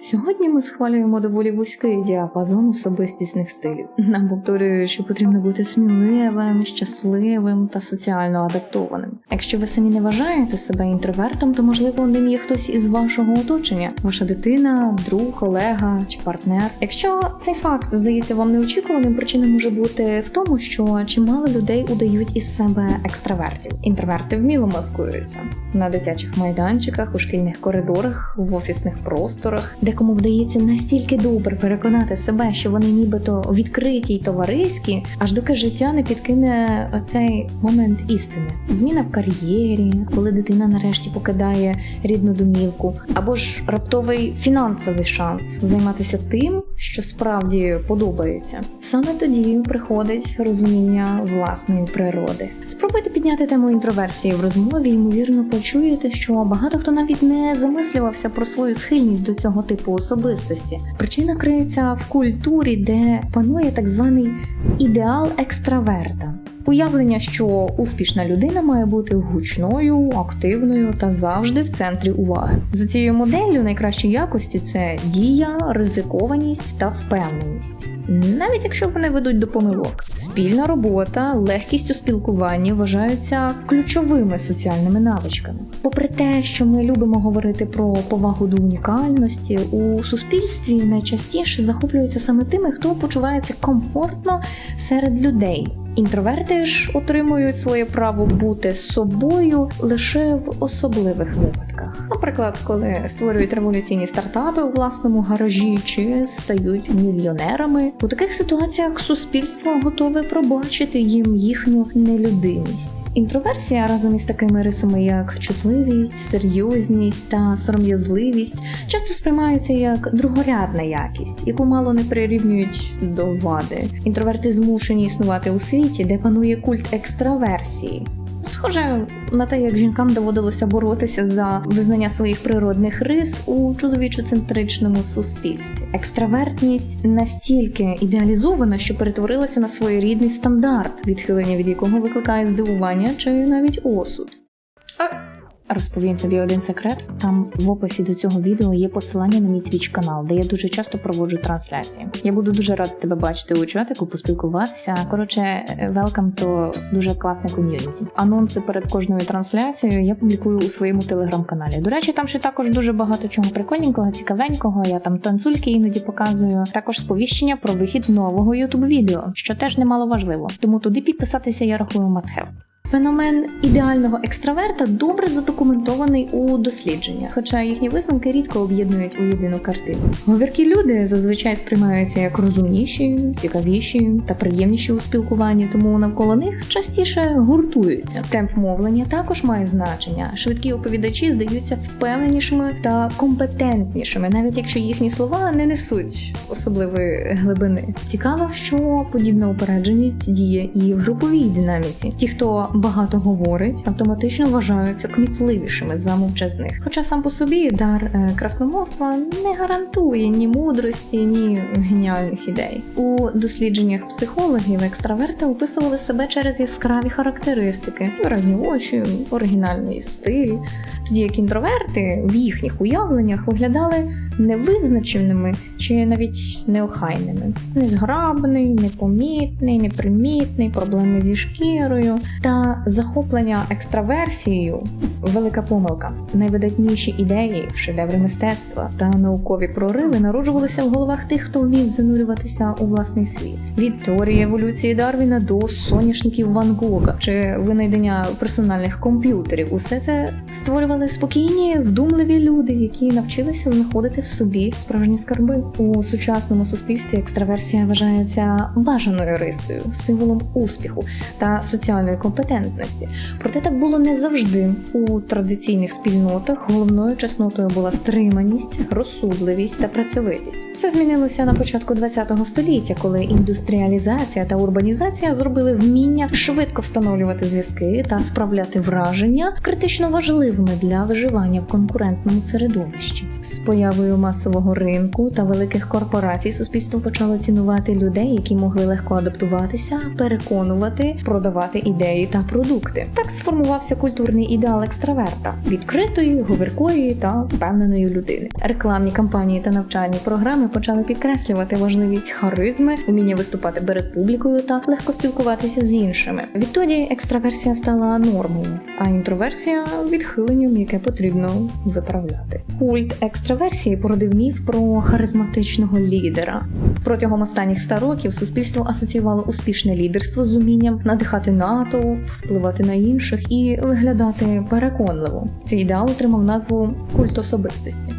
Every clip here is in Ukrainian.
Сьогодні ми схвалюємо доволі вузький діапазон особистісних стилів. Нам повторюють, що потрібно бути сміливим, щасливим та соціально адаптованим. Якщо ви самі не вважаєте себе інтровертом, то можливо ним є хтось із вашого оточення, ваша дитина, друг, колега чи партнер. Якщо цей факт здається вам неочікуваним, причина може бути в тому, що чимало людей удають із себе екстравертів. Інтроверти вміло маскуються на дитячих майданчиках, у шкільних коридорах, в офісних просторах. Декому вдається настільки добре переконати себе, що вони нібито відкриті й товариські, аж доки життя не підкине оцей момент істини. Зміна в кар'єрі, коли дитина нарешті покидає рідну домівку, або ж раптовий фінансовий шанс займатися тим, що справді подобається. Саме тоді приходить розуміння власної природи. Спробуйте підняти тему інтроверсії в розмові, ймовірно, почуєте, що багато хто навіть не замислювався про свою схильність до цього типу особистості. Причина криється в культурі, де панує так званий ідеал екстраверта. Уявлення, що успішна людина має бути гучною, активною та завжди в центрі уваги. За цією моделлю найкращі якості це дія, ризикованість та впевненість, навіть якщо вони ведуть до помилок. Спільна робота, легкість у спілкуванні вважаються ключовими соціальними навичками. Попри те, що ми любимо говорити про повагу до унікальності, у суспільстві найчастіше захоплюються саме тими, хто почувається комфортно серед людей. Інтроверти ж отримують своє право бути собою лише в особливих випадках. Наприклад, коли створюють революційні стартапи у власному гаражі чи стають мільйонерами. У таких ситуаціях суспільство готове пробачити їм їхню нелюдимість. Інтроверсія разом із такими рисами, як чутливість, серйозність та сором'язливість, часто сприймається як другорядна якість, яку мало не прирівнюють до вади. Інтроверти змушені існувати у світі, де панує культ екстраверсії. Схоже на те, як жінкам доводилося боротися за визнання своїх природних рис у чоловічо-центричному суспільстві. Екстравертність настільки ідеалізована, що перетворилася на своєрідний стандарт, відхилення від якого викликає здивування чи навіть осуд. Розповім тобі один секрет. Там в описі до цього відео є посилання на мій твіч канал, де я дуже часто проводжу трансляції. Я буду дуже рада тебе бачити у чатику, поспілкуватися. Коротше, welcome то дуже класне ком'юніті. Анонси перед кожною трансляцією я публікую у своєму телеграм-каналі. До речі, там ще також дуже багато чого прикольненького, цікавенького. Я там танцюльки іноді показую. Також сповіщення про вихід нового youtube відео, що теж немало важливо. Тому туди підписатися я рахую must have. Феномен ідеального екстраверта добре задокументований у дослідженнях, хоча їхні висновки рідко об'єднують у єдину картину. Говіркі люди зазвичай сприймаються як розумніші, цікавіші та приємніші у спілкуванні, тому навколо них частіше гуртуються. Темп мовлення також має значення. Швидкі оповідачі здаються впевненішими та компетентнішими, навіть якщо їхні слова не несуть особливої глибини. Цікаво, що подібна упередженість діє і в груповій динаміці. Ті, хто багато говорить, автоматично вважаються кмітливішими за мовчазних. Хоча сам по собі дар е, красномовства не гарантує ні мудрості, ні геніальних ідей. У дослідженнях психологів екстраверти описували себе через яскраві характеристики, виразні очі, оригінальний стиль, тоді як інтроверти в їхніх уявленнях виглядали невизначеними чи навіть неохайними. Незграбний, непомітний, непримітний, проблеми зі шкірою та захоплення екстраверсією велика помилка. Найвидатніші ідеї, шедеври мистецтва та наукові прориви народжувалися в головах тих, хто вмів занурюватися у власний світ. Від теорії еволюції Дарвіна до соняшників Ван Гога чи винайдення персональних комп'ютерів. Усе це створювали спокійні, вдумливі люди, які навчилися знаходити в собі справжні скарби. У сучасному суспільстві екстраверсія вважається бажаною рисою, символом успіху та соціальної компетентності. Проте так було не завжди. У традиційних спільнотах головною чеснотою була стриманість, розсудливість та працьовитість. Все змінилося на початку ХХ століття, коли індустріалізація та урбанізація зробили вміння швидко встановлювати зв'язки та справляти враження критично важливими для виживання в конкурентному середовищі. З появою появою масового ринку та великих корпорацій суспільство почало цінувати людей, які могли легко адаптуватися, переконувати, продавати ідеї та продукти. Так сформувався культурний ідеал екстраверта відкритої, говіркої та впевненої людини. Рекламні кампанії та навчальні програми почали підкреслювати важливість харизми, уміння виступати перед публікою та легко спілкуватися з іншими. Відтоді екстраверсія стала нормою, а інтроверсія відхиленням, яке потрібно виправляти. Культ екстраверсії породив міф про харизматичного лідера. Протягом останніх ста років суспільство асоціювало успішне лідерство з умінням надихати натовп, впливати на інших і виглядати переконливо. Цей ідеал отримав назву культ особистості.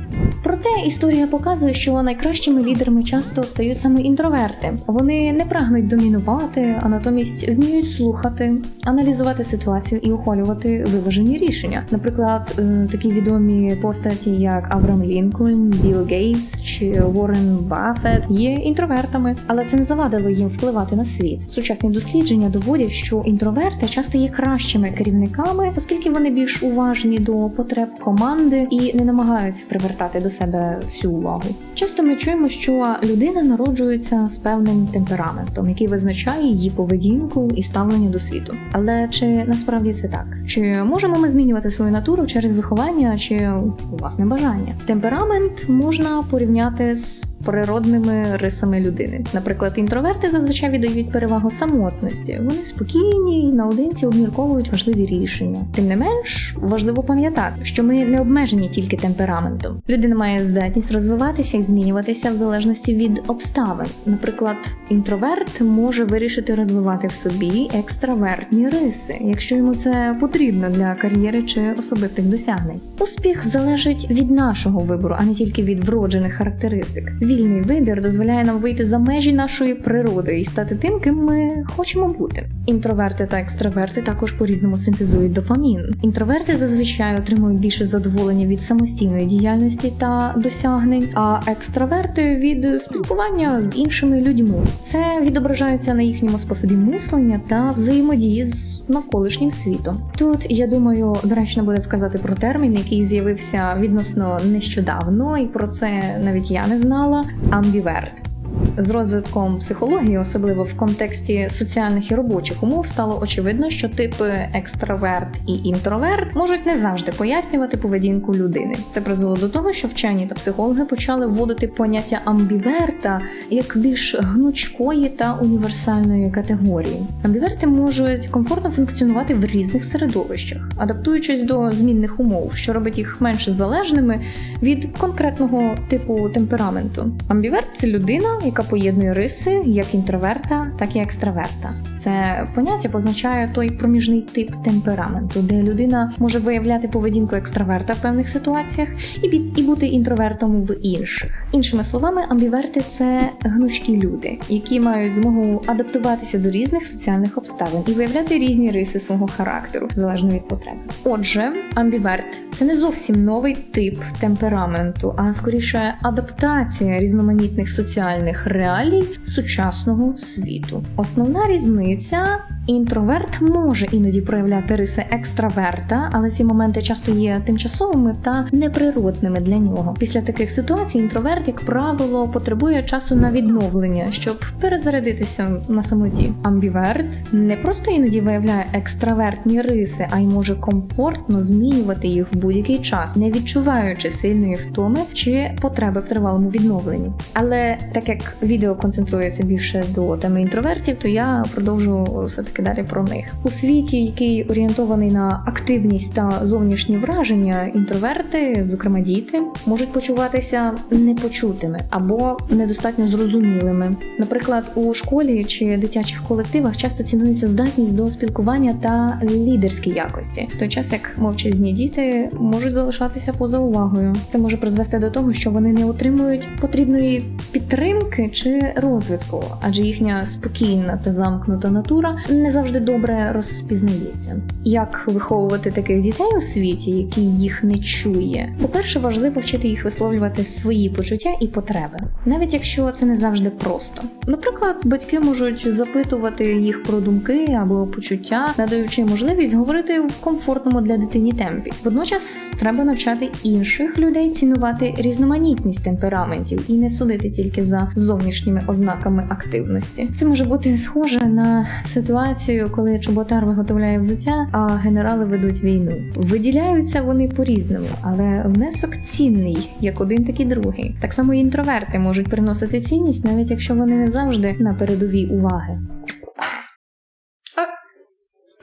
Проте історія показує, що найкращими лідерами часто стають саме інтроверти. Вони не прагнуть домінувати, а натомість вміють слухати, аналізувати ситуацію і ухвалювати виважені рішення. Наприклад, е, такі відомі постаті, як Авраам Лінкольн, Білл Гейтс чи Уоррен Баффет є інтровертами, але це не завадило їм впливати на світ. Сучасні дослідження доводять, що інтроверти часто є кращими керівниками, оскільки вони більш уважні до потреб команди і не намагаються привертати до себе всю увагу. Часто ми чуємо, що людина народжується з певним темпераментом, який визначає її поведінку і ставлення до світу. Але чи насправді це так? Чи можемо ми змінювати свою натуру через виховання чи власне бажання? Темперамент можна порівняти з природними рисами людини. Наприклад, інтроверти зазвичай віддають перевагу самотності. Вони спокійні і наодинці обмірковують важливі рішення. Тим не менш, важливо пам'ятати, що ми не обмежені тільки темпераментом. Людина має здатність розвиватися і змінюватися в залежності від обставин. Наприклад, інтроверт може вирішити розвивати в собі екстравертні риси, якщо йому це потрібно для кар'єри чи особистих досягнень. Успіх залежить від нашого вибору, а не тільки від вроджених характеристик. Вільний вибір дозволяє нам вийти за межі нашої природи і стати тим, ким ми хочемо бути. Інтроверти та екстраверти також по-різному синтезують дофамін. Інтроверти зазвичай отримують більше задоволення від самостійної діяльності та досягнень, а екстраверти від спілкування з іншими людьми. Це відображається на їхньому способі мислення та взаємодії з навколишнім світом. Тут я думаю, доречно буде вказати про термін, який з'явився відносно нещодавно, і про це навіть я не знала. Амбіверт. З розвитком психології, особливо в контексті соціальних і робочих умов, стало очевидно, що типи екстраверт і інтроверт можуть не завжди пояснювати поведінку людини. Це призвело до того, що вчені та психологи почали вводити поняття амбіверта як більш гнучкої та універсальної категорії. Амбіверти можуть комфортно функціонувати в різних середовищах, адаптуючись до змінних умов, що робить їх менш залежними від конкретного типу темпераменту. Амбіверт це людина, яка поєднує риси як інтроверта, так і екстраверта. Це поняття позначає той проміжний тип темпераменту, де людина може виявляти поведінку екстраверта в певних ситуаціях і і бути інтровертом в інших. Іншими словами, амбіверти це гнучкі люди, які мають змогу адаптуватися до різних соціальних обставин і виявляти різні риси свого характеру залежно від потреби. Отже, амбіверт це не зовсім новий тип темпераменту, а скоріше адаптація різноманітних соціальних реалій сучасного світу. Основна різниця. Інтроверт може іноді проявляти риси екстраверта, але ці моменти часто є тимчасовими та неприродними для нього. Після таких ситуацій інтроверт, як правило, потребує часу на відновлення, щоб перезарядитися на самоті. Амбіверт не просто іноді виявляє екстравертні риси, а й може комфортно змінювати їх в будь-який час, не відчуваючи сильної втоми чи потреби в тривалому відновленні. Але так як відео концентрується більше до теми інтровертів, то я продовжу все таки далі про них у світі, який орієнтований на активність та зовнішні враження. Інтроверти, зокрема діти, можуть почуватися непочутими або недостатньо зрозумілими. Наприклад, у школі чи дитячих колективах часто цінується здатність до спілкування та лідерські якості, в той час як мовчазні діти можуть залишатися поза увагою. Це може призвести до того, що вони не отримують потрібної підтримки чи розвитку, адже їхня спокійна та замкнута натура не не завжди добре розпізнається. Як виховувати таких дітей у світі, який їх не чує? По-перше, важливо вчити їх висловлювати свої почуття і потреби, навіть якщо це не завжди просто. Наприклад, батьки можуть запитувати їх про думки або почуття, надаючи можливість говорити в комфортному для дитині темпі. Водночас треба навчати інших людей цінувати різноманітність темпераментів і не судити тільки за зовнішніми ознаками активності. Це може бути схоже на ситуацію, коли чоботар виготовляє взуття, а генерали ведуть війну. Виділяються вони по-різному, але внесок цінний, як один, так і другий. Так само і інтроверти можуть приносити цінність, навіть якщо вони не завжди на передовій уваги.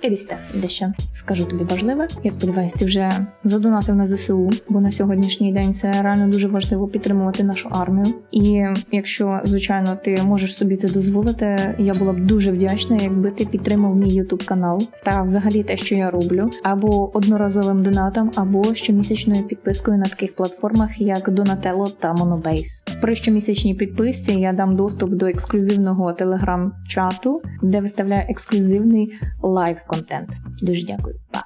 Іди сюди, дещо скажу тобі важливе. Я сподіваюся, ти вже задонатив на ЗСУ, бо на сьогоднішній день це реально дуже важливо підтримувати нашу армію. І якщо, звичайно, ти можеш собі це дозволити, я була б дуже вдячна, якби ти підтримав мій ютуб канал та взагалі те, що я роблю, або одноразовим донатом, або щомісячною підпискою на таких платформах, як Donatello та Monobase. При щомісячній підписці я дам доступ до ексклюзивного телеграм-чату, де виставляю ексклюзивний лайв контент. Дуже дякую. Па!